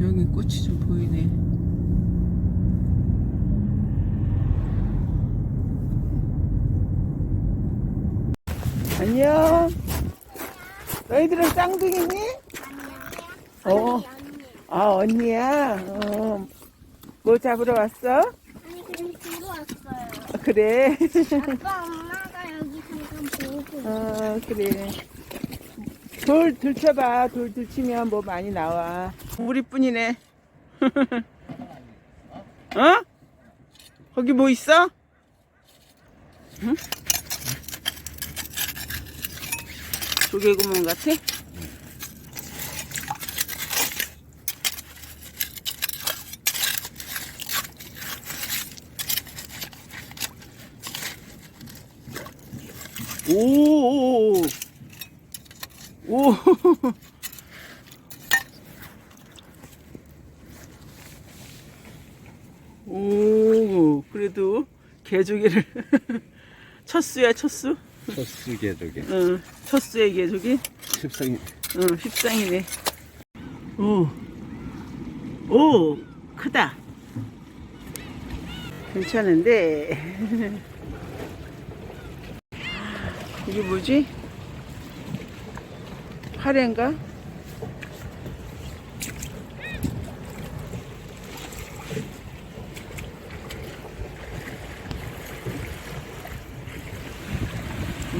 여기 꽃이 좀 보이네. 안녕. 너희들은 쌍둥이니? 어. 아, 언니야? 어. 뭐 잡으러 왔어? 아니 그냥 들고 왔어요. 아, 그래. 아빠 엄마가 여기 잠깐 보고. 어, 그래. 돌 들쳐봐. 돌 들치면 뭐 많이 나와. 우리뿐이네. 어? 거기 뭐 있어? 응? 조개구멍 같아? 오, 오, 오, 그래도 개조개를 첫 수야 첫 수? 첫수 개조개 응, 첫 수의 개조개? 십성이 응, 십상이네. 오, 오, 크다. 괜찮은데. 이게 뭐지? 파래인가?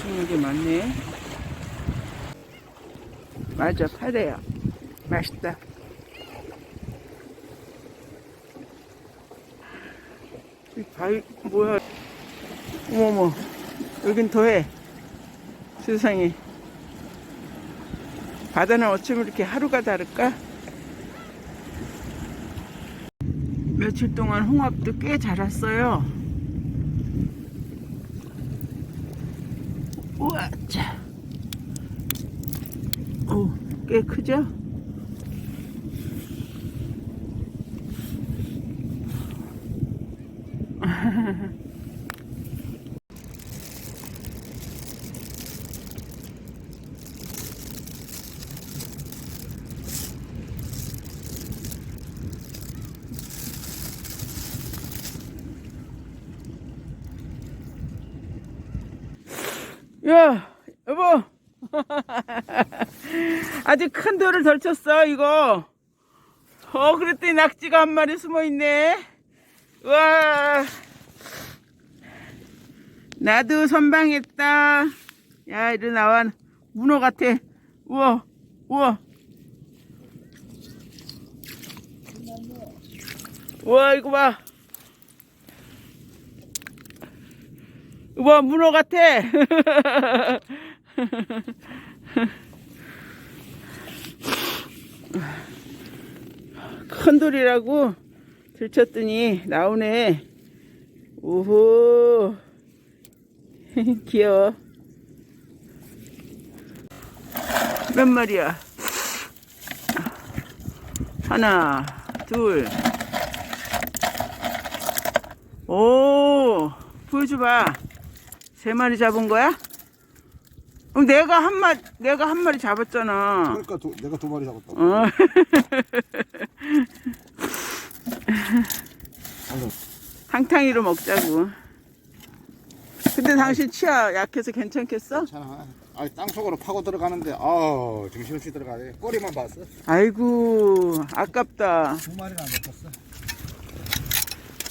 엄청나게 많네. 맞아, 파래야. 맛있다. 이 바위, 뭐야. 어머머, 여긴 더해. 세상에. 바다는 어쩜 이렇게 하루가 다를까? 며칠 동안 홍합도 꽤 자랐어요. 우와, 자. 오, 꽤 크죠? 야, 여보. 아직 큰 돌을 덜 쳤어, 이거. 어, 그랬더니 낙지가 한 마리 숨어 있네. 와. 나도 선방했다. 야, 이리 나와. 문어 같아. 우와, 우와. 우와, 이거 봐. 우와, 문어 같아. 큰 돌이라고 들쳤더니 나오네. 오호. 귀여워. 몇 마리야? 하나, 둘. 오, 보여줘봐. 세 마리 잡은 거야? 그럼 내가 한 마리, 내가 한 마리 잡았잖아. 그러니까 도, 내가 두 마리 잡았다 어. 탕탕이로 먹자고. 근데 당신 치아 약해서 괜찮겠어? 괜찮아 아 땅속으로 파고 들어가는데 아 정신없이 들어가네 꼬리만 봤어 아이고, 아깝다. 두 마리나 안 잡혔어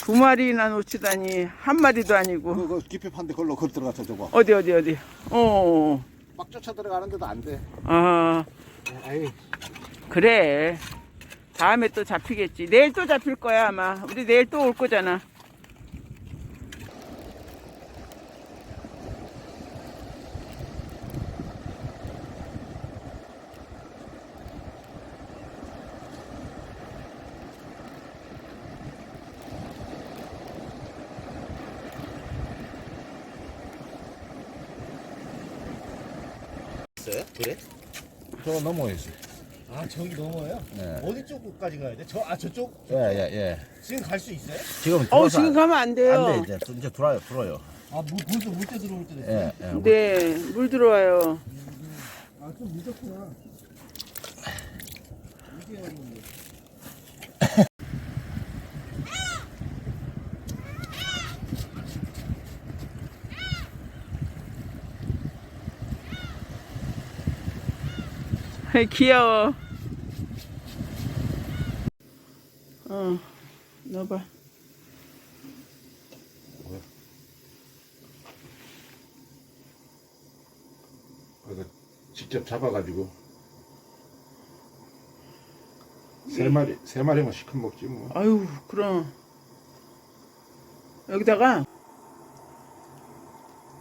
두 마리나 놓치다니, 한 마리도 아니고. 그거 깊이 판데 걸로 걸 들어갔어 저거 어디, 어디, 어디. 어, 막 쫓아 들어가는데도 안 돼 아, 아이 그래. 다음에 또 잡히겠지. 내일 또 잡힐 거야, 아마. 우리 내일 또 올 거잖아. 그래? 저거 넘어 있어 아 저기 넘어요? 네. 어디 쪽까지 가야 돼? 저 아 저쪽 예 예 예 지금 갈 수 있어요? 지금 어, 지금 가면 안 돼요. 안 돼 이제 이제 들어요 들어요 아 물, 물도 물때 들어올 때 됐어요? 예, 예. 네, 물 들어와요. 아좀 늦었구나 귀여워. 어, 넣어봐. 그래서 직접 잡아가지고 세 마리 세 마리만 시컷 먹지 뭐. 아유, 그럼. 여기다가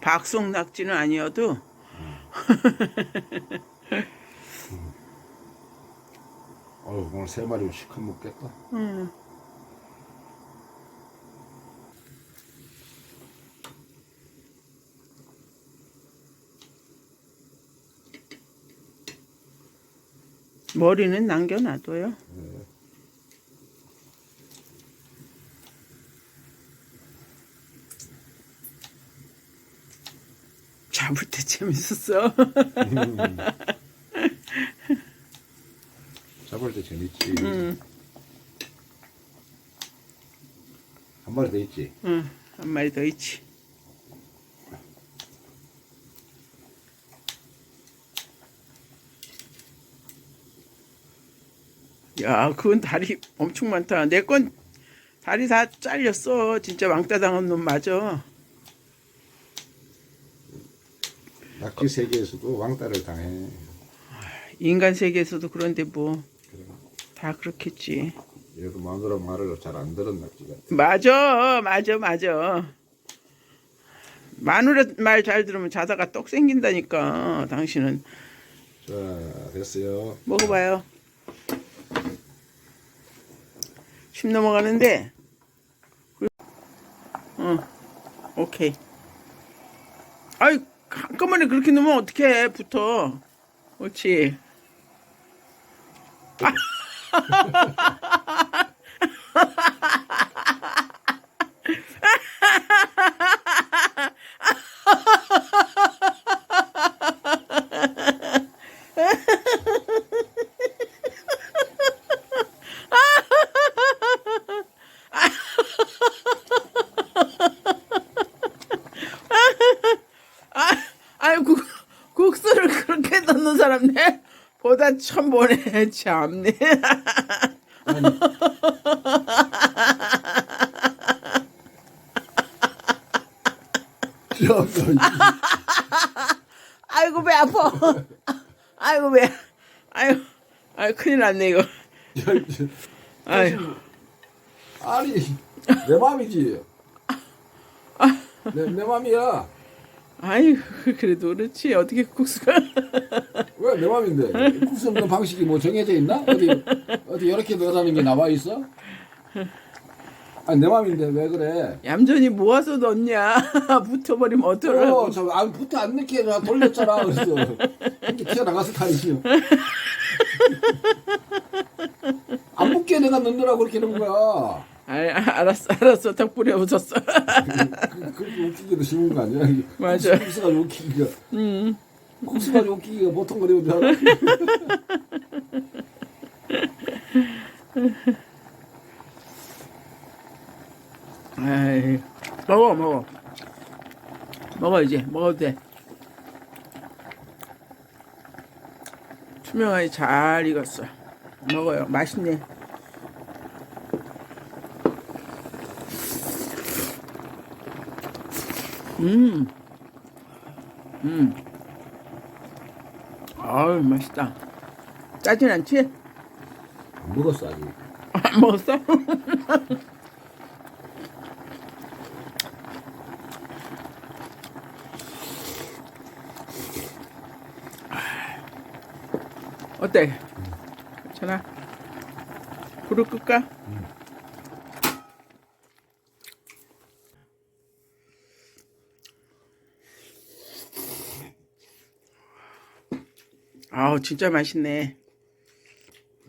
박송 낙지는 아니어도 오늘 세 마리면 시컷 먹겠다. 음, 머리는 남겨놔둬요. 잡을 때 재밌었어. 잡을 때 재밌지. 응, 한 마리 더 있지. 응, 한 마리 더 있지. 야, 그건 다리 엄청 많다. 내 건 다리 다 잘렸어. 진짜 왕따 당한 놈 맞아. 낙지 세계에서도 왕따를 당해. 인간 세계에서도 그런데 뭐 다. 그렇겠지. 얘도 마누라 말을 잘 안 들은 낙지가. 맞아, 맞아, 맞아. 마누라 말 잘 들으면 자다가 떡 생긴다니까. 당신은 자 됐어요. 먹어봐요. 심 넘어가는데. 응, 오케이. 아이 한꺼번에 그렇게 넣으면 어떡해 붙어. 옳지. 아, 아이고 국수를 그렇게 넣는 사람네 보다 참 보네 참네. 아이고 배 아파. 아이고 배. 아이고 아이 큰일 났네 이거. 아이고. 아니 내 맘이지 내, 내 맘이야 아이고 그래도 그렇지. 어떻게 국수가? 왜 내 맘인데? 국수 먹는 방식이 뭐 정해져 있나? 어디 어디 이렇게 넣으라는 게 나와 있어? 아니 내 맘인데 왜 그래? 얌전히 모아서 넣냐? 붙어버리면 어쩌라고? 어 저 안 붙어 안 넣게 나 돌렸잖아. 그래서 이렇게 튀어나가서 다니시오 안 붙게 내가 넣느라고 그렇게 넣은 거야 아, 알았어 알았어. 덕분에 웃었어. 그, 그렇게 웃기기도 쉬운 거 아니야? 맞아. 국수가 웃기기가. 음. 국수가 웃기기가 보통 거리고 줄 알아 아이 먹어 먹어. 먹어 이제. 먹어도 돼. 투명하게 잘 익었어. 먹어요. 맛있네 음, 음, 아유 맛있다. 짜진 않지? 안 먹었어 아직 안 먹었어? 어때? 괜찮아? 불을 끌까? 아우 진짜 맛있네.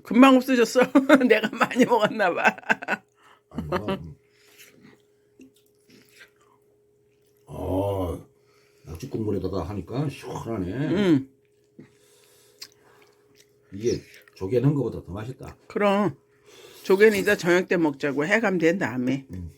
금방 없어졌어. 내가 많이 먹었나 봐. 안 먹어. 아, 낙지 국물에다가 하니까 시원하네. 응. 이게 조개 넣은 것보다 더 맛있다. 그럼 조개는 이따 저녁 때 먹자고 해감 된 다음에. 음.